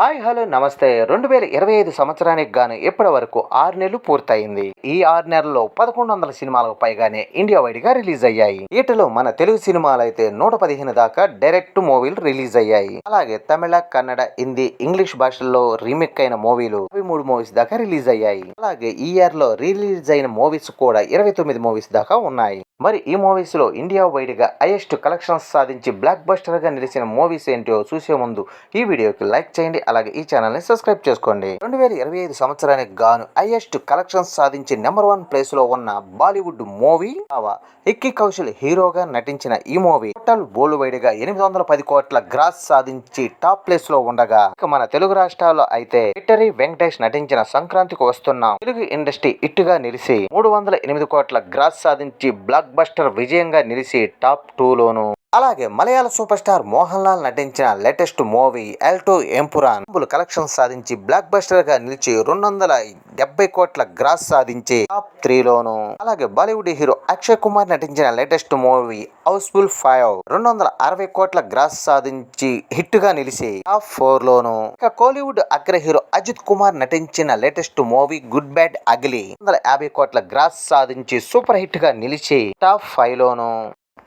Hi hello నమస్తే. రెండు వేల ఇరవై ఐదు సంవత్సరానికి గాను ఇప్పటి వరకు ఆరు నెలలు పూర్తయింది. ఈ ఆరు నెలల్లో పదకొండు వందల సినిమాలకు పైగానే ఇండియా వైడ్గా రిలీజ్ అయ్యాయి. వీటిలో మన తెలుగు సినిమాలు అయితే నూట పదిహేను దాకా డైరెక్ట్ మూవీలు రిలీజ్ అయ్యాయి. అలాగే తమిళ కన్నడ హిందీ ఇంగ్లీష్ భాషల్లో రీమేక్ అయిన మూవీలు ఇరవై మూడు మూవీస్ దాకా రిలీజ్ అయ్యాయి. అలాగే ఈ ఇయర్లో రిలీజ్ అయిన మూవీస్ కూడా ఇరవై తొమ్మిది మూవీస్ దాకా ఉన్నాయి. మరి ఈ మూవీస్లో ఇండియా వైడ్గా హైయెస్ట్ కలెక్షన్స్ సాధించి బ్లాక్ బస్టర్గా నిలిచిన మూవీస్ ఏంటో చూసే ముందు ఈ వీడియోకి లైక్ చేయండి అలాగే ఈ ఛానల్ని సబ్స్క్రైబ్ చేసుకోండి. రెండు వేల ఇరవై ఐదు సంవత్సరానికి గాను హైయెస్ట్ కలెక్షన్స్ సాధించి నెంబర్ వన్ ప్లేస్లో ఉన్న బాలీవుడ్ మూవీ ఆవా. ఇక్కి కౌశల్ హీరోగా నటించిన ఈ మూవీ టోటల్ వరల్డ్ వైడ్గా ఎనిమిది వందల పది కోట్ల గ్రాస్ సాధించి టాప్ ప్లేస్లో ఉండగా ఇక మన తెలుగు రాష్ట్రాల్లో అయితే విక్టరీ వెంకటేష్ నటించిన సంక్రాంతికి వస్తున్న తెలుగు ఇండస్ట్రీ ఇట్టుగా నిలిచి మూడు వందల ఎనిమిది కోట్ల గ్రాస్ సాధించి బ్లాక్ బస్టర్ విజయంగా నిలిచి టాప్ టూ లోను అలాగే మలయాళ సూపర్ స్టార్ మోహన్ లాల్ నటించిన latest movie L two Empuraan collection సాధించి బ్లాక్ బస్టర్గా నిలిచి రెండు వందల డెబ్బై కోట్ల గ్రాస్ సాధించి టాప్ త్రీలోను. అలాగే బాలీవుడ్ హీరో అక్షయ్ కుమార్ నటించిన లేటెస్ట్ మూవీ హౌస్ఫుల్ ఫైవ్ రెండు వందల అరవై కోట్ల గ్రాస్ సాధించి హిట్గా నిలిచి టాప్ ఫోర్ లోను ఇక కోలీవుడ్ అగ్ర హీరో అజిత్ కుమార్ నటించిన latest movie good bad ugly వందల యాభై కోట్ల గ్రాస్ సాధించి సూపర్ హిట్గా నిలిచి టాప్ ఫైవ్ లోను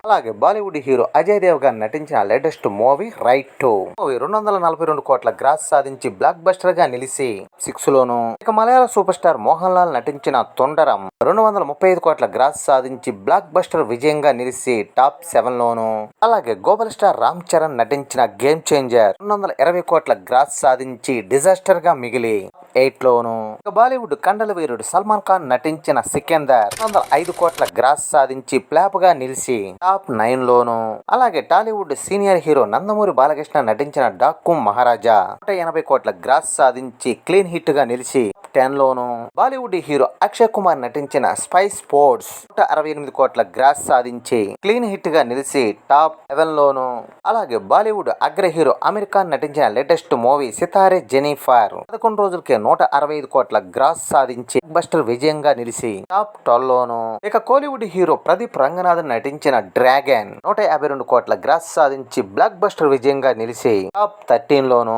అలాగే బాలీవుడ్ హీరో అజయ్ దేవ్ గారు నటించిన latest movie raid two. Movie రెండు వందల నలభై రెండు కోట్ల గ్రాస్ సాధించి బ్లాక్ బస్టర్గా నిలిచి సిక్స్ లోను. ఇక మలయాళ సూపర్ స్టార్ మోహన్ లాల్ నటించిన తొండరం రెండు వందల ముప్పై ఐదు కోట్ల గ్రాస్ సాధించి బ్లాక్ బస్టర్ విజయంగా నిలిచి టాప్ సెవెన్ లోను. అలాగే గోబల్ స్టార్ రామ్ చరణ్ నటించిన గేమ్ చేంజర్ రెండు వందల ఇరవై కోట్ల గ్రాస్ సాధించి డిజాస్టర్గా మిగిలి. ఎయిట్లోను. బాలీవుడ్ కండల వీరుడు సల్మాన్ ఖాన్ నటించిన సికిందర్. వందల ఐదు కోట్ల గ్రాస్ సాధించి ప్లాప్గా నిలిచి టాప్ నైన్ లోను అలాగే Tollywood senior hero Nandamuri Balakrishna నటించిన డాక్కు మహారాజా నూట ఎనభై కోట్ల గ్రాస్ సాధించి క్లీన్ హిట్గా నిలిచి టెన్ లోను బాలీవుడ్ హీరో అక్షయ్ కుమార్ నటించిన స్పై స్పోర్ట్స్ నూట అరవై ఎనిమిది కోట్ల గ్రాస్ సాధించి క్లీన్ హిట్గా నిలిచి టాప్ లెవెన్ లోను అలాగే బాలీవుడ్ అగ్ర హీరో అమీర్ ఖాన్ నటించిన లేటెస్ట్ మూవీ సితారే జెనీఫర్. పదకొండు రోజులకే నూట అరవై ఐదు కోట్ల గ్రాస్ సాధించి బస్టర్ విజయంగా నిలిచి టాప్ ట్వెల్వ్ లోను ఇక కోలీవుడ్ హీరో ప్రదీప్ రంగనాథన్ నటించిన డ్రాగన్ నూట యాభై రెండు కోట్ల గ్రాస్ సాధించి బ్లాక్ బస్టర్ విజయంగా నిలిచి టాప్ థర్టీన్ లోను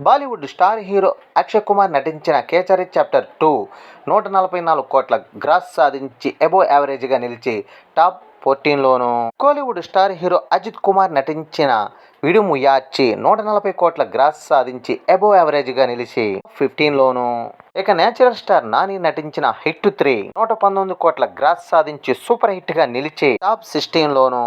Bollywood star hero Akshay Kumar నటించిన కేచరి చాప్టర్ టూ నూట నలభై నాలుగు కోట్ల గ్రాస్ సాధించి ఎబో యావరేజ్గా నిలిచి top ఫోర్టీన్లోను. Kollywood star hero Ajith Kumar నటించిన విడుము నూట నలభై కోట్ల గ్రాస్ సాధించి ఎబో యావరేజ్గా నిలిచి ఫిఫ్టీన్లోను. ఇక నేచురల్ స్టార్ నాని నటించిన హిట్ త్రీ నూట పంతొమ్మిది కోట్ల గ్రాస్ సాధించి సూపర్ హిట్గా నిలిచి టాప్ సిక్స్టీన్లోను.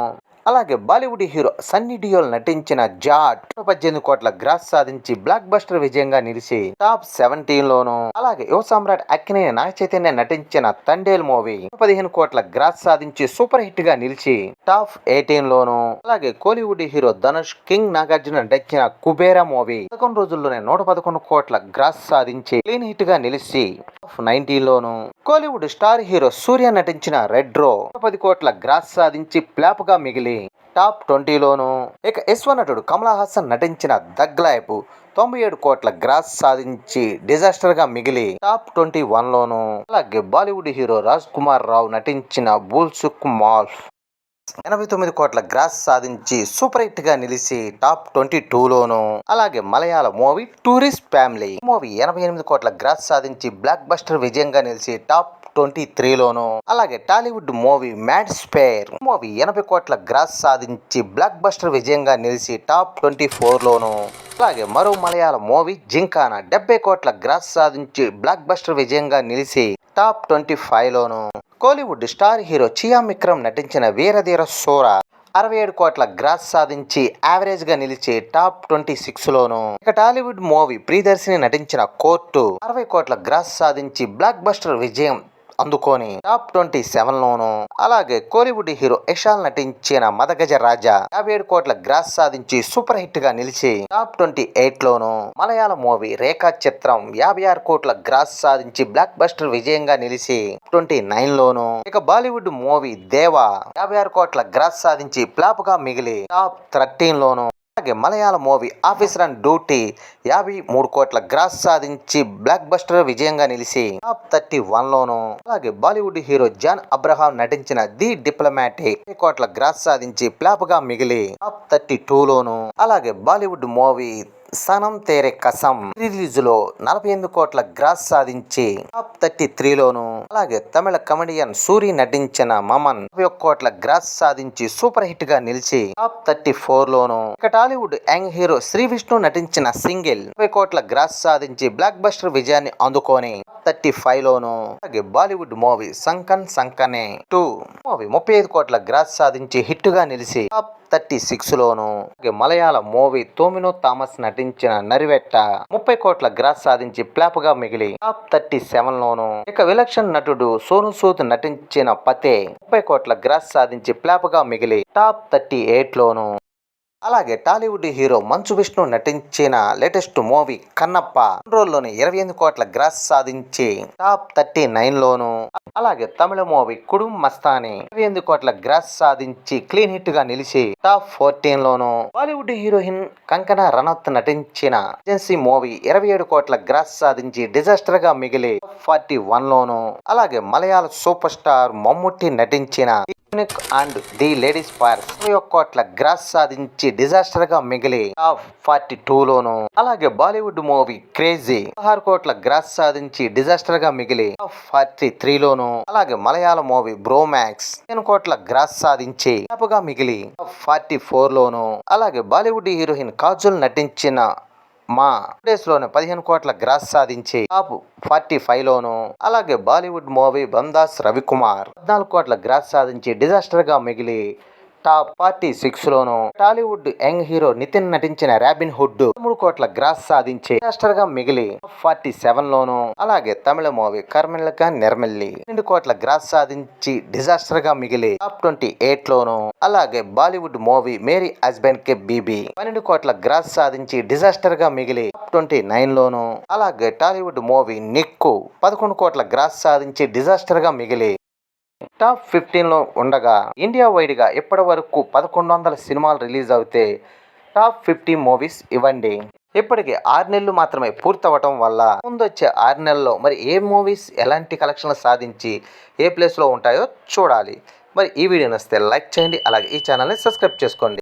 అలాగే బాలీవుడ్ హీరో సన్నీ డియోల్ నటించిన జాట్ పద్దెనిమిది కోట్ల గ్రాస్ సాధించి బ్లాక్ బస్టర్ విజయంగా నిలిచి టాప్ సెవెంటీన్ లోను. అలాగే యువ సామ్రాట్ అక్కినేని నాగ చైతన్య నటించిన తండేల్ మూవీ పదిహేను కోట్ల గ్రాస్ సాధించి సూపర్ హిట్గా నిలిచి టాప్ ఎయిటీన్ లోను. అలాగే కోలీవుడ్ హీరో ధనుష్ కింగ్ నాగార్జున నటించిన కుబేరా మూవీ పదకొండు రోజుల్లోనే నూట పదకొండు కోట్ల గ్రాస్ సాధించి క్లీన్ హిట్గా నిలిచి టాప్ నైన్టీన్ లోను. కోలీవుడ్ స్టార్ హీరో సూర్య నటించిన రెడ్ రో పది కోట్ల గ్రాస్ సాధించి ప్లాప్గా మిగిలి టాప్ ట్వంటీలోను ఇక యశ్వ నటుడు కమలా హాసన్ నటించిన దగ్లాయపు తొంభై ఏడు కోట్ల గ్రాస్ సాధించి డిజాస్టర్గా మిగిలి టాప్ ట్వంటీ వన్ లోను అలాగే బాలీవుడ్ హీరో రాజ్ కుమార్ రావు నటించిన బుల్సుక్ మాల్ ఎనభై తొమ్మిది కోట్ల గ్రాస్ సాధించి సూపర్ హిట్గా నిలిచి టాప్ ట్వంటీ టూలోను అలాగే Malayalam movie tourist family movie ఎనభై ఎనిమిది కోట్ల గ్రాస్ సాధించి బ్లాక్ బస్టర్ విజయంగా నిలిచి టాప్ ట్వంటీ త్రీలోను అలాగే Tollywood movie mad square. Movie ఎనభై కోట్ల గ్రాస్ సాధించి బ్లాక్ బస్టర్ విజయంగా నిలిచి టాప్ ట్వంటీ ఫోర్లోను అలాగే మరో మలయాళ మూవీ జింకానా డెబ్బై కోట్ల గ్రాస్ సాధించి బ్లాక్ బస్టర్ విజయంగా నిలిచి top twenty ఫైవ్లోను. Kollywood star hero Chiyaan Vikram నటించిన వీరధీర సోరా అరవై ఏడు కోట్ల గ్రాస్ సాధించి యావరేజ్గా నిలిచి టాప్ ట్వంటీ సిక్స్ లోను ఇక టాలీవుడ్ మూవీ ప్రియదర్శిని నటించిన కోర్టు అరవై కోట్ల గ్రాస్ సాధించి బ్లాక్ బస్టర్ విజయం అందుకొని టాప్ ట్వంటీ సెవెన్ లోను అలాగే కోలీవుడ్ హీరో యశాల్ నటించిన మదగజ రాజా యాభై ఏడు కోట్ల గ్రాస్ సాధించి సూపర్ హిట్గా నిలిచి టాప్ ట్వంటీ ఎయిట్ లోను మలయాళ మూవీ రేఖా చిత్రం యాభై ఆరు కోట్ల గ్రాస్ సాధించి బ్లాక్ బస్టర్ విజయంగా నిలిచి ట్వంటీ నైన్ లోను ఇక బాలీవుడ్ మూవీ దేవా యాభై ఆరు కోట్ల గ్రాస్ సాధించి ఫ్లాప్గా మిగిలి టాప్ థర్టీన్ లోను అలాగే Malayalam movie officer and duty యాభై మూడు కోట్ల గ్రాస్ సాధించి బ్లాక్ బస్టర్ విజయంగా నిలిచి టాప్ థర్టీ వన్ లోను అలాగే బాలీవుడ్ హీరో జాన్ అబ్రహాం నటించిన ది డిప్లొమాటిక్ ముప్పై కోట్ల గ్రాస్ సాధించి ఫ్లాప్గా మిగిలి టాప్ థర్టీ టూ లోను అలాగే బాలీవుడ్ మూవీ సనం తేరే కసం. రిలీజ్లో నలభై ఎనిమిది కోట్ల గ్రాస్ సాధించి టాప్ థర్టీ త్రీలోను అలాగే తమిళ కమెడియన్ సూరి నటించిన మమన్ నలభై ఒక్క కోట్ల గ్రాస్ సాధించి సూపర్ హిట్గా నిలిచి టాప్ థర్టీ ఫోర్ లోను ఇక టాలీవుడ్ యంగ్ హీరో శ్రీ విష్ణు నటించిన సింగిల్ ముప్పై కోట్ల గ్రాస్ సాధించి బ్లాక్ బస్టర్ విజయాన్ని అందుకొని థర్టీ ఫైవ్ లోను అలాగే బాలీవుడ్ మూవీ సంకన్ సంకనే టూ మూవీ ముప్పై ఐదు కోట్ల గ్రాస్ సాధించి హిట్గా నిలిచి టాప్ థర్టీ సిక్స్ లోను మలయాళ మూవీ తోమినో థామస్ నటించిన నరివెట్ట ముప్పై కోట్ల గ్రాస్ సాధించి ఫ్లాప్గా మిగిలి టాప్ థర్టీ సెవెన్ లోను ఇక విలక్షణ నటుడు సోను సూద్ నటించిన పతే ముప్పై కోట్ల గ్రాస్ సాధించి ఫ్లాప్గా మిగిలి టాప్ థర్టీ ఎయిట్ లోను అలాగే టాలీవుడ్ హీరో మంచు విష్ణు నటించిన లేటెస్ట్ మూవీ కన్నప్ప రోజుల్లోని ఇరవై ఎనిమిది కోట్ల గ్రాస్ సాధించి టాప్ థర్టీ నైన్ లోను అలాగే తమిళ మూవీ కుడుం మస్తాని ఎనిమిది కోట్ల గ్రాస్ సాధించి క్లీన్ హిట్గా నిలిచి టాప్ ఫోర్టీన్ లోను బాలీవుడ్ హీరోయిన్ కంకనా రనౌత్ నటించిన ఏజెన్సీ మూవీ ఇరవై ఏడు కోట్ల గ్రాస్ సాధించి డిజాస్టర్గా మిగిలి ఫార్టీ వన్ లోను అలాగే మలయాళ సూపర్ స్టార్ మమ్ముట్టి నటించిన unique and the ladies purse ఇరవై కోట్ల గ్రాస్ సాధించి డిజాస్టర్గా మిగిలి టాప్ ఫార్టీ టూ లోను. అలాగే బాలీవుడ్ మూవీ క్రేజీ పదహారు కోట్ల గ్రాస్ సాధించి డిజాస్టర్గా మిగిలి టాప్ ఫార్టీ త్రీ లోను. అలాగే మలయాళ మూవీ బ్రోమాక్స్ పదిహేను కోట్ల గ్రాస్ సాధించి టాప్గా మిగిలి టాప్ ఫార్టీ ఫోర్ లోను. అలాగే బాలీవుడ్ హీరోయిన్ కాజల్ నటించిన మా డేస్లోనే పదిహేను కోట్ల గ్రాస్ సాధించి టాప్ ఫార్టీ ఫైవ్ లోను అలాగే బాలీవుడ్ మూవీ బందాస్ రవికుమార్ పద్నాలుగు కోట్ల గ్రాస్ సాధించి డిజాస్టర్గా మిగిలి టాప్ ఫార్టీ సిక్స్ లోను టాలీవుడ్ యంగ్ హీరో నితిన్ నటించిన రాబిన్ హుడ్ మూడు కోట్ల గ్రాస్ సాధించి డిజాస్టర్గా మిగిలి ఫార్టీ సెవెన్ లోను అలాగే తమిళ మూవీ కర్మిలక నిర్మెల్లి రెండు కోట్ల గ్రాస్ సాధించి డిజాస్టర్గా మిగిలి టాప్ ట్వంటీ ఎయిట్ లోను అలాగే Bollywood movie Mere husband Ki Biwi పన్నెండు కోట్ల గ్రాస్ సాధించి డిజాస్టర్గా మిగిలి టాప్ ట్వంటీ నైన్ లోను అలాగే టాలీవుడ్ మూవీ నిక్కు పదకొండు కోట్ల గ్రాస్ సాధించి డిజాస్టర్గా మిగిలి టాప్ ఫిఫ్టీన్లో ఉండగా ఇండియా వైడ్గా ఇప్పటి వరకు పదకొండు వందల సినిమాలు రిలీజ్ అవుతే టాప్ ఫిఫ్టీ మూవీస్ ఇవ్వండి. ఇప్పటికి ఆరు నెలలు మాత్రమే పూర్తవటం వల్ల ముందొచ్చే ఆరు నెలల్లో మరి ఏ మూవీస్ ఎలాంటి కలెక్షన్లు సాధించి ఏ ప్లేస్లో ఉంటాయో చూడాలి. మరి ఈ వీడియో నచ్చితే లైక్ చేయండి అలాగే ఈ ఛానల్ని సబ్స్క్రైబ్ చేసుకోండి.